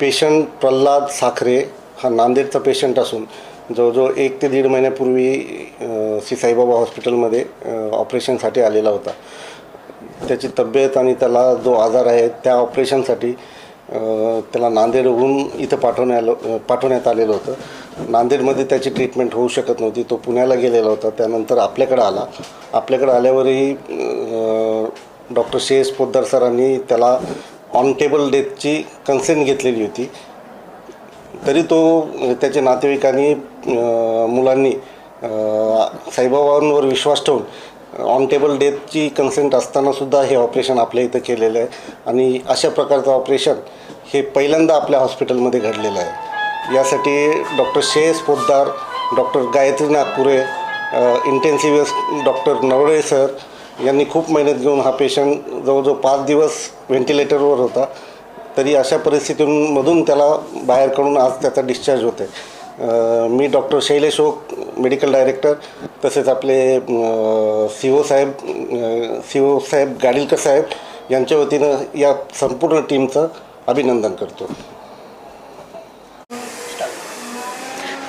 Patient Pralhad Sakhare हा नांदेडचा patient असून जवळजवळ एक ते दीड महिन्यापूर्वी श्री साईबाबा हॉस्पिटलमध्ये ऑपरेशनसाठी आलेला होता. त्याची तब्येत आणि त्याला जो आजार आहे त्या ऑपरेशनसाठी त्याला नांदेडहून इथं पाठवण्या पाठवण्यात आलेलं होतं. नांदेडमध्ये त्याची ट्रीटमेंट होऊ शकत नव्हती. तो पुण्याला गेलेला होता. त्यानंतर आपल्याकडं आला. आपल्याकडं आल्यावरही डॉक्टर शेस पोद्दार सरांनी त्याला ऑन टेबल डेथची कन्सेंट घेतलेली होती. तरी तो म्हणजे त्याच्या नातेवाईकांनी मुलांनी साईबाबांवर विश्वास ठेवून ऑन टेबल डेथची कन्सेंट असतानासुद्धा हे ऑपरेशन आपल्या इथं केलेलं आहे. आणि अशा प्रकारचं ऑपरेशन हे पहिल्यांदा आपल्या हॉस्पिटलमध्ये घडलेलं आहे. यासाठी doctor Shreyas Poddar doctor Gayatri Nagpure intensivist doctor Navale sir यांनी खूप मेहनत घेऊन हा पेशंट जवळजवळ पाच दिवस व्हेंटिलेटरवर होता. तरी अशा परिस्थितीमधून त्याला बाहेर काढून आज त्याचा डिस्चार्ज होते मी doctor Shailesh Oak medical director तसेच आपले सी ओ साहेब सी ओ साहेब गाडीलकर साहेब यांच्या वतीनं या संपूर्ण टीमचं अभिनंदन करतो.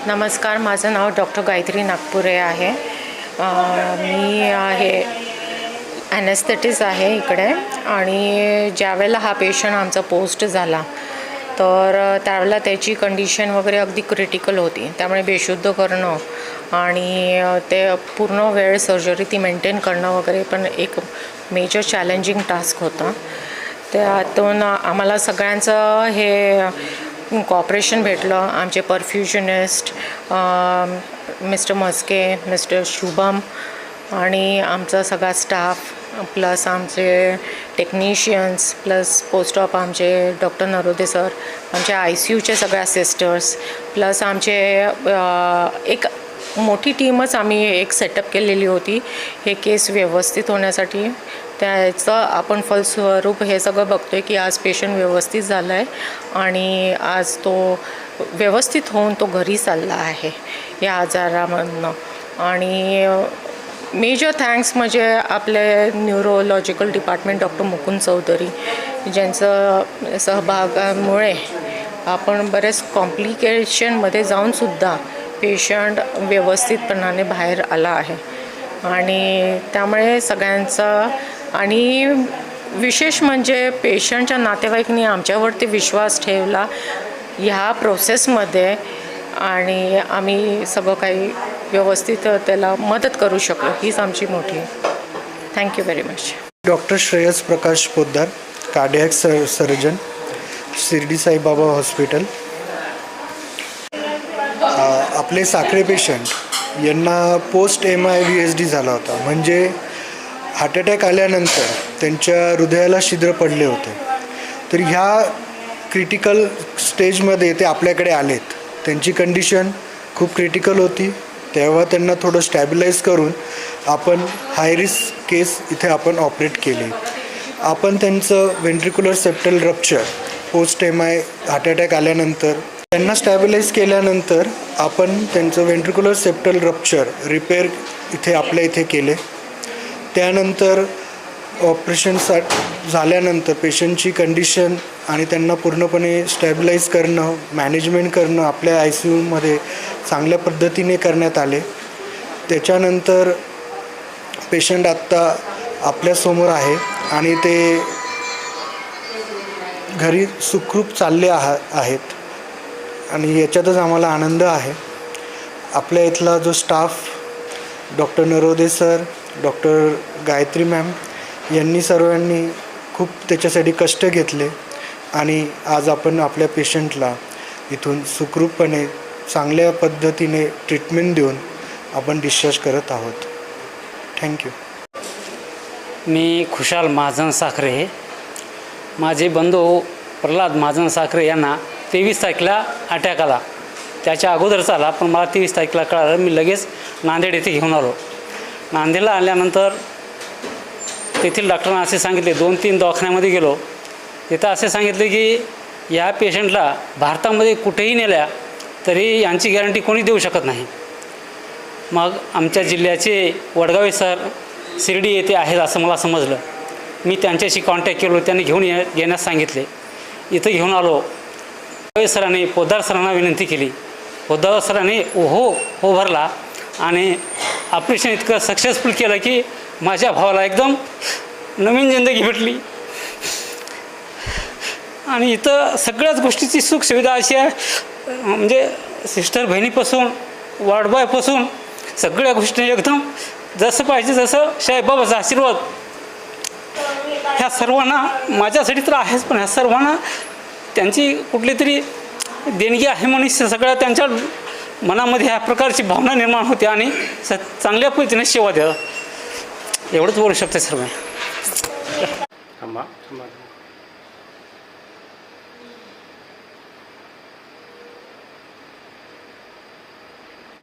नमस्कार माझं नाव डॉक्टर गायत्री नागपुरे आहे. मी आहे ॲनेस्थेटिस आहे इकडे. आणि ज्यावेळेला हा पेशंट आमचा पोस्ट झाला तर त्यावेळेला त्याची कंडिशन वगैरे अगदी क्रिटिकल होती. त्यामुळे बेशुद्ध करणं आणि ते पूर्ण वेळ सर्जरी ती मेंटेन करणं वगैरे पण एक मेजर चॅलेंजिंग टास्क होता. त्यातून आम्हाला सगळ्यांचं हे कॉपरेशन भेटलं. आमचे perfusionist mister Maske mister Shubham आणि आमचा सगळा स्टाफ प्लस आमचे टेक्निशियन्स प्लस पोस्ट ऑफ आमचे डॉक्टर नरोदे सर आमचे आय सी यूचे सगळ्या सिस्टर्स प्लस आमचे एक मोठी टीमच आम्ही एक सेटअप केलेली होती. हे केस व्यवस्थित होण्यासाठी त्याचं आपण फलस्वरूप हे सगळं बघतो आहे की आज पेशंट व्यवस्थित झाला आहे आणि आज तो व्यवस्थित होऊन तो घरी चालला आहे या आजारामधनं. आणि मेजर थँक्स म्हणजे आपले neurological department doctor Mukund Chaudhari ज्यांचं सहभागामुळे आपण बरेच कॉम्प्लिकेशनमध्ये जाऊनसुद्धा पेशंट व्यवस्थितपणाने बाहेर आला आहे. आणि त्यामुळे सगळ्यांचा आणि विशेष म्हणजे पेशंटच्या नातेवाईकांनी आमच्यावरती विश्वास ठेवला ह्या प्रोसेसमध्ये आणि आम्ही सगळं काही व्यवस्थित त्याला मदत करू शकलो हीच आमची मोठी thank you very much doctor Shreyas Prakash Poddar cardiac sir surgeon Shirdi Saibaba hospital आपले साखरे पेशंट यांना post M I V S D झाला होता. म्हणजे हार्ट अटॅक आल्यानंतर त्यांच्या हृदयाला छिद्र पडले होते. तर ह्या क्रिटिकल स्टेजमध्ये ते आपल्याकडे आलेत. त्यांची कंडिशन खूप क्रिटिकल होती. तेव्हा त्यांना थोडं स्टॅबिलाईज करून आपण हाय रिस्क केस इथे आपण ऑपरेट केले. आपण त्यांचं ventricular septal rupture post M I heart attack आल्यानंतर त्यांना स्टॅबिलाईज केल्यानंतर आपण त्यांचं वेंट्रिक्युलर सेप्टल रप्चर रिपेअर इथे आपल्या इथे केले. त्यानंतर ऑपरेशन सा झाल्यानंतर पेशंटची कंडिशन आणि त्यांना पूर्णपणे स्टॅबिलाईज करणं मॅनेजमेंट करणं आपल्या आय सी यूमध्ये चांगल्या पद्धतीने करण्यात आले. त्याच्यानंतर पेशंट आत्ता आपल्यासमोर आहे आणि ते घरी सुखरूप चालले आहा आहेत. आणि याच्यातच आम्हाला आनंद आहे. आपल्या इथला जो staff doctor Narode sir doctor Gayatri ma'am यांनी सर्वांनी खूप त्याच्यासाठी कष्ट घेतले. आणि आज आपण आपल्या पेशंटला इथून सुखरूपपणे चांगल्या पद्धतीने ट्रीटमेंट देऊन आपण डिस्चार्ज करत आहोत. थँक्यू मी खुशाल महाजन साखरे माझे बंधू प्रल्हाद महाजन साखरे यांना तेवीस तारखेला अटॅक आला. त्याच्या अगोदरच आला पण मला तेवीस तारखेला कळालं मी लगेच नांदेड येथे घेऊन आलो. नांदेडला आल्यानंतर तेथील डॉक्टरांना असे सांगितले दोन तीन दवाखान्यामध्ये गेलो. तिथं असे सांगितले की या पेशंटला भारतामध्ये कुठेही नेल्या तरी यांची गॅरंटी कोणी देऊ शकत नाही. मग आमच्या जिल्ह्याचे वडगावे सर शिर्डी येथे आहेत असं मला समजलं. मी त्यांच्याशी कॉन्टॅक्ट केलो त्यांनी घेऊन ये येण्यास सांगितले. इथं घेऊन आलो. त्यावेळी सरांनी पोद्दार सरांना विनंती केली. पोद्दार सरांनी हो हो भरला आणि ऑपरेशन इतकं सक्सेसफुल केलं की माझ्या भावाला एकदम नवीन जिंदगी भेटली. आणि इथं सगळ्याच गोष्टीची सुखसुविधा अशी आहे. म्हणजे सिस्टर बहिणीपासून वाडबायपासून सगळ्या गोष्टी एकदम जसं पाहिजे जसं साईबाबाचा आशीर्वाद. ह्या सर्वांना माझ्यासाठी तर आहेच पण ह्या सर्वांना त्यांची कुठली तरी देणगी आहे म्हणून सगळ्या त्यांच्या मनामध्ये ह्या प्रकारची भावना निर्माण होते आणि स चांगल्या पद्धतीने सेवा द्या. एवढंच बोलू शकते सर्व थांबा थांबा.